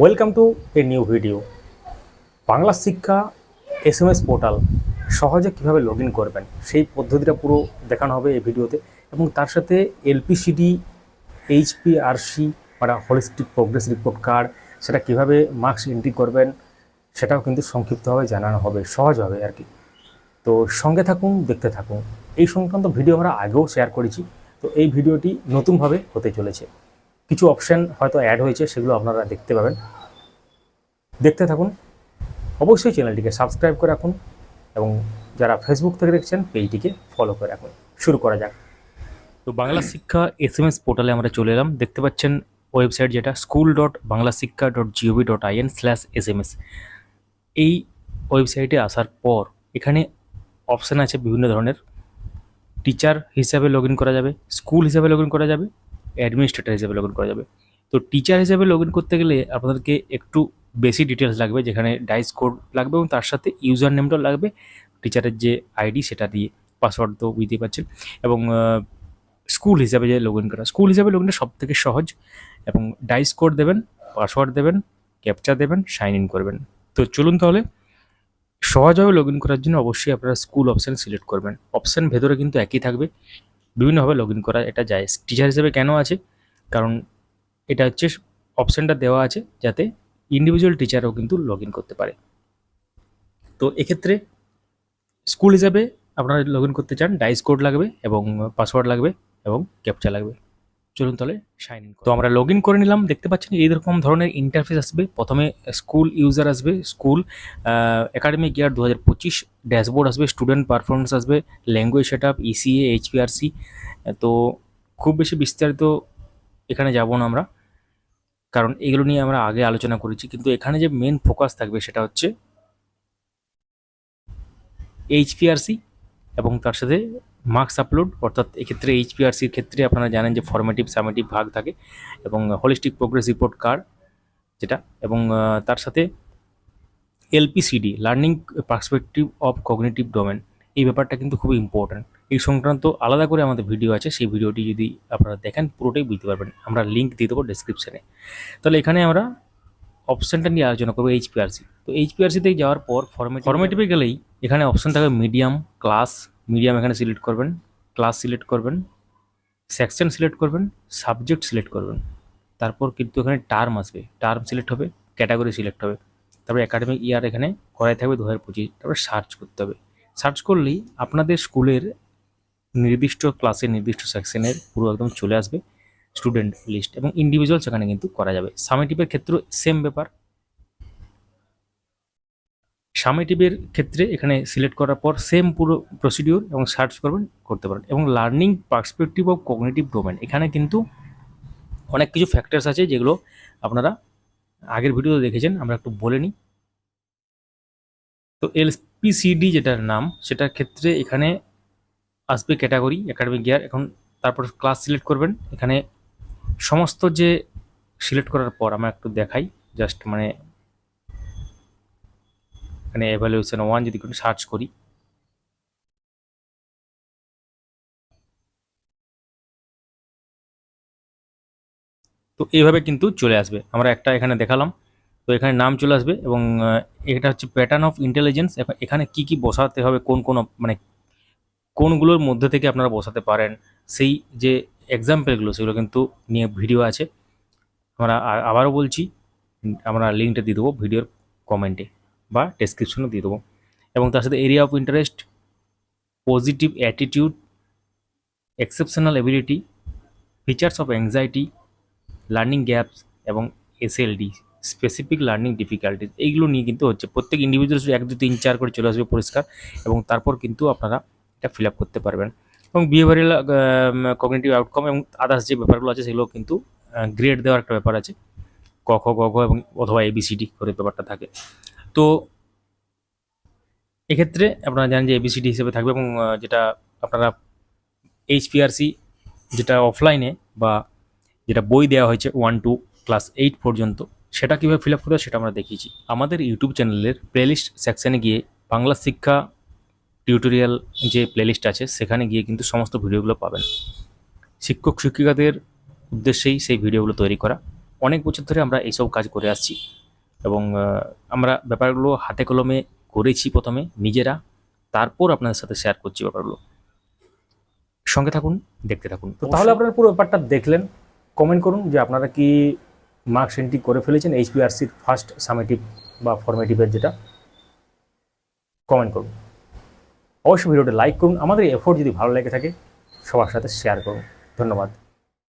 Welcome to a new video Bangla Shiksha S M S portal সহজে কীভাবে log in করবেন, সেই পদ্ধতিটা পুরো দেখানো হবে এই ভিডিওতে এবং তার সাথে এলপিসিডি এইচপিআরসি মানে হলিস্টিক প্রোগ্রেস রিপোর্ট কার্ড সেটা কীভাবে মার্কস এন্ট্রি করবেন, সেটাও কিন্তু সংক্ষিপ্তভাবে জানানো হবে, সহজভাবে আর কি। তো সঙ্গে থাকুন, দেখতে থাকুন। এই সংক্রান্ত ভিডিও আমরা আগেও শেয়ার করেছি, তো এই ভিডিওটি নতুনভাবে হতে চলেছে। কিছু অপশান হয়তো অ্যাড হয়েছে, সেগুলো আপনারা দেখতে পাবেন। দেখতে থাকুন। অবশ্যই চ্যানেলটিকে সাবস্ক্রাইব করে রাখুন এবং যারা ফেসবুক থেকে দেখছেন, পেজটিকে ফলো করে রাখুন। শুরু করা যাক। তো Bangla Shiksha S M S পোর্টালে আমরা চলে এলাম। দেখতে পাচ্ছেন ওয়েবসাইট যেটা school dot Bangla Shiksha dot gov dot in slash S M S এই ওয়েবসাইটে আসার পর এখানে অপশান আছে বিভিন্ন ধরনের। টিচার হিসাবে লগ করা যাবে স্কুল হিসাবে লগ করা যাবে অ্যাডমিনিস্ট্রেটর হিসেবে লগ ইন করা যাবে। তো টিচার হিসেবে লগ ইন করতে গেলে আপনাদেরকে একটু বেশি ডিটেলস লাগবে, যেখানে ডাইস কোড লাগবে এবং তার সাথে ইউজার নেমটাও লাগবে। টিচারের যে আইডি সেটা দিয়ে পাসওয়ার্ড তো বুঝতেই পারছেন। এবং স্কুল হিসাবে যে লগ ইন করা স্কুল হিসাবে লগ ইনটা সব থেকে সহজ। এবং ডাইস কোড দেবেন পাসওয়ার্ড দেবেন ক্যাপচা দেবেন সাইন ইন করবেন। তো চলুন তাহলে, সহজভাবে লগ ইন করার জন্য অবশ্যই আপনারা স্কুল অপশান সিলেক্ট করবেন। অপশান ভেতরে কিন্তু একই থাকবে। বিভিন্নভাবে লগ ইন করা, এটা যায়। টিচার হিসেবে কেন আছে? কারণ এটা হচ্ছে অপশানটা দেওয়া আছে যাতে ইন্ডিভিজুয়াল টিচারও কিন্তু লগ ইন করতে পারে। তো এক্ষেত্রে স্কুল হিসাবে আপনারা লগ ইন করতে চান ডাইস কোড লাগবে এবং পাসওয়ার্ড লাগবে এবং ক্যাপচা লাগবে। চলুন তাহলে সাইন ইন তো আমরা লগ ইন করে নিলাম দেখতে পাচ্ছেন এইরকম ধরনের ইন্টারফেস আসবে। প্রথমে স্কুল ইউজার আসবে স্কুল একাডেমিক ইয়ার দু হাজার পঁচিশ ড্যাশবোর্ড আসবে স্টুডেন্ট পারফরমেন্স আসবে language set up ECA HPRC তো খুব বেশি বিস্তারিত এখানে যাব না আমরা কারণ এগুলো নিয়ে আমরা আগে আলোচনা করেছি। কিন্তু এখানে যে মেন ফোকাস থাকবে সেটা হচ্ছে এইচপিআরসি এবং তার সাথে মার্কস আপলোড অর্থাৎ এক্ষেত্রে এইচপিআরসির ক্ষেত্রে আপনারা জানেন যে ফর্মেটিভ সামেটিভ ভাগ থাকে এবং হোলিস্টিক প্রোগ্রেস রিপোর্ট কার্ড যেটা এবং তার সাথে LPCD learning perspective of cognitive domain এই ব্যাপারটা কিন্তু খুবই ইম্পর্ট্যান্ট এই সংক্রান্ত আলাদা করে আমাদের ভিডিও আছে, সেই ভিডিওটি যদি আপনারা দেখেন, পুরোটাই বুঝতে পারবেন। আমরা লিঙ্ক দিয়ে দেবো ডেসক্রিপশানে তাহলে এখানে আমরা অপশানটা নিয়ে আলোচনা করব এইচপিআরসি তো এইচপিআরসিতে যাওয়ার পর ফর্মেট ফর্মেটিভে গেলেই এখানে অপশান থাকবে মিডিয়াম ক্লাস মিডিয়াম এখানে সিলেক্ট করবেন, ক্লাস সিলেক্ট করবেন, সেকশন সিলেক্ট করবেন, সাবজেক্ট সিলেক্ট করবেন। তারপর কিন্তু এখানে টার্ম আসবে। টার্ম সিলেক্ট হবে ক্যাটাগরি সিলেক্ট হবে। তারপরে একাডেমিক ইয়ার এখানে করাই থাকবে দু হাজার পঁচিশ। তারপরে সার্চ করতে হবে। সার্চ করলেই আপনাদের স্কুলের নির্দিষ্ট ক্লাসের নির্দিষ্ট সেকশনের পুরো একদম চলে আসবে স্টুডেন্ট লিস্ট এবং ইন্ডিভিজুয়াল সেখানে কিন্তু করা যাবে। সামেটিভের ক্ষেত্রেও সেম ব্যাপার। সামেটিভের ক্ষেত্রে এখানে সিলেক্ট করার পর সেম পুরো প্রসিডিওর এবং সার্চ করবেন, করতে পারেন। এবং learning perspective of cognitive domain এখানে কিন্তু অনেক কিছু ফ্যাক্টরস আছে যেগুলো আপনারা আগের ভিডিওতে দেখেছেন, আমরা একটু বলে নিই। তো এলপিসিডি যেটার নাম, সেটার ক্ষেত্রে এখানে আসবে ক্যাটাগরি একাডেমিক গিয়ার এখন তারপর ক্লাস সিলেক্ট করবেন। এখানে সমস্ত যে সিলেক্ট করার পর আমরা একটু দেখাই জাস্ট মানে এখানে এভালুয়েশন ওয়ান যদি কোনো সার্চ করি। তো এইভাবে কিন্তু চলে আসবে। আমরা একটা এখানে দেখালাম। তো এখানে নাম চলে আসবে এবং এটা হচ্ছে প্যাটার্ন অফ ইন্টেলিজেন্স এখানে কি কি বসাতে হবে, কোন কোন মানে কোনগুলোর মধ্যে থেকে আপনারা বসাতে পারেন, সেই যে এক্সাম্পলগুলো সেগুলো কিন্তু নিয়ে ভিডিও আছে। আমরা আবারও বলছি, আমরা লিঙ্কটা দিয়ে দেবো ভিডিওর কমেন্টে বা ডেসক্রিপশনে দিয়ে দেবো। এবং তার সাথে area of interest positive attitude exceptional ability features of anxiety learning gaps এবং এসএলডি স্পেসিফিক লার্নিং ডিফিকাল্টিজ এইগুলো নিয়ে কিন্তু হচ্ছে প্রত্যেক ইন্ডিভিজুয়াল এক, দু, তিন, চার করে চলে আসবে পরিষ্কার এবং তারপর কিন্তু আপনারা এটা ফিল আপ করতে পারবেন। এবং বিহেভিয়ারাল কগনিটিভ আউটকাম এবং আদার্স যে ব্যাপারগুলো আছে সেগুলো কিন্তু গ্রেড দেওয়ার একটা ব্যাপার আছে। ক, খ এবং অথবা এবিসিডি করে ব্যাপারটা থাকে। তো এক্ষেত্রে আপনারা জানেন যে এবিসিডি হিসেবে থাকবে এবং যেটা আপনারা এইচপিআরসি যেটা অফলাইনে বা যেটা বই দেওয়া হয়েছে ওয়ান টু ক্লাস এইট পর্যন্ত, সেটা কীভাবে ফিল আপ করতে সেটা আমরা দেখিয়েছি। আমাদের ইউটিউব চ্যানেলের প্লেলিস্ট সেকশানে গিয়ে বাংলা শিক্ষা টিউটোরিয়াল যে প্লেলিস্ট আছে, সেখানে গিয়ে কিন্তু সমস্ত ভিডিওগুলো পাবেন। শিক্ষক, শিক্ষিকাদের উদ্দেশ্যেই সেই ভিডিওগুলো তৈরি করা। অনেক বছর ধরে আমরা এইসব কাজ করে আসছি। এবং আমরা ব্যাপারগুলো হাতে কলমে করেছি প্রথমে, নিজেরা। তারপর আপনাদের সাথে শেয়ার করছি ব্যাপারগুলো। সঙ্গে থাকুন, দেখতে থাকুন। তো তাহলে আপনারা পুরো ব্যাপারটা দেখলেন। কমেন্ট করুন যে আপনারা কি মার্কস এন্ট্রি করে ফেলেছেন এইচপিআরসির ফার্স্ট সামেটিভ বা ফর্মেটিভের যেটা। কমেন্ট করুন। অবশ্যই ভিডিওটা লাইক করুন। আমাদের এফোর্ট যদি ভালো লেগে থাকে, সবার সাথে শেয়ার করুন। ধন্যবাদ।